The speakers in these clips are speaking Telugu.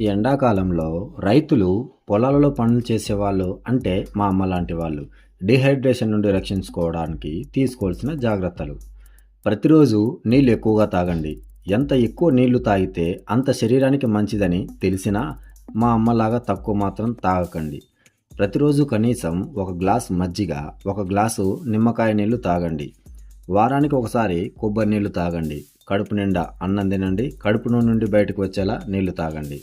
ఈ ఎండాకాలంలో రైతులు పొలాలలో పనులు చేసేవాళ్ళు అంటే మా అమ్మ లాంటి వాళ్ళు డిహైడ్రేషన్ నుండి రక్షించుకోవడానికి తీసుకోవాల్సిన జాగ్రత్తలు. ప్రతిరోజు నీళ్ళు ఎక్కువగా తాగండి. ఎంత ఎక్కువ నీళ్ళు తాగితే అంత శరీరానికి మంచిదని తెలిసినా మా అమ్మలాగా తక్కువ మాత్రం తాగకండి. ప్రతిరోజు కనీసం ఒక గ్లాస్ మజ్జిగ ఒక గ్లాసు నిమ్మకాయ నీళ్ళు తాగండి. వారానికి ఒకసారి కొబ్బరి నీళ్ళు తాగండి. కడుపు నిండా అన్నం తినండి. కడుపు నుండి బయటకు వచ్చేలా నీళ్ళు తాగండి.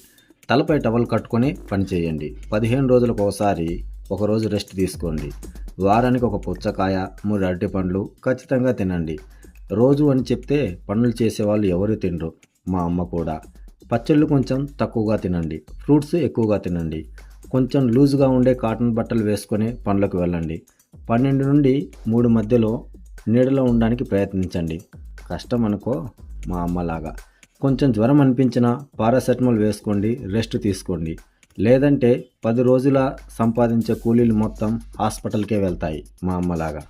తలపై టవల్ కట్టుకొని పని చేయండి. పదిహేను రోజులకు ఒకసారి ఒకరోజు రెస్ట్ తీసుకోండి. వారానికి ఒక పుచ్చకాయ మూడు అరటి పండ్లు ఖచ్చితంగా తినండి. రోజు అని చెప్తే పనులు చేసేవాళ్ళు ఎవరు తినరు. మా అమ్మ కూడా. పచ్చళ్ళు కొంచెం తక్కువగా తినండి. ఫ్రూట్స్ ఎక్కువగా తినండి. కొంచెం లూజ్గా ఉండే కాటన్ బట్టలు వేసుకొని పనులకు వెళ్ళండి. పన్నెండు నుండి మూడు మధ్యలో నీడలో ఉండడానికి ప్రయత్నించండి. కష్టం అనుకో మా అమ్మలాగా. కొంచెం జ్వరం అనిపించినా పారాసెటమాల్ వేసుకోండి రెస్ట్ తీసుకోండి. లేదంటే పది రోజుల సంపాదించే కూలీలు మొత్తం హాస్పిటల్కే వెళ్తాయి మా అమ్మలాగా.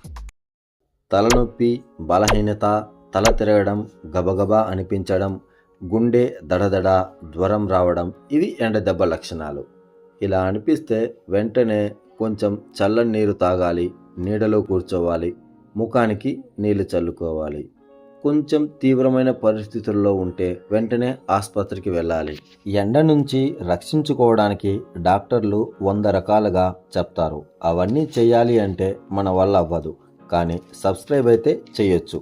తలనొప్పి బలహీనత తల తిరగడం గబగబా అనిపించడం గుండె దడదడ జ్వరం రావడం ఇవి ఎండ దెబ్బ లక్షణాలు. ఇలా అనిపిస్తే వెంటనే కొంచెం చల్లని నీరు తాగాలి నీడలో కూర్చోవాలి ముఖానికి నీళ్ళు చల్లుకోవాలి. కొంచెం తీవ్రమైన పరిస్థితుల్లో ఉంటే వెంటనే ఆసుపత్రికి వెళ్ళాలి. ఎండ నుంచి రక్షించుకోవడానికి డాక్టర్లు వంద రకాలుగా చెప్తారు. అవన్నీ చేయాలి అంటే మన వల్ల అవ్వదు. కానీ సబ్స్క్రైబ్ అయితే చేయొచ్చు.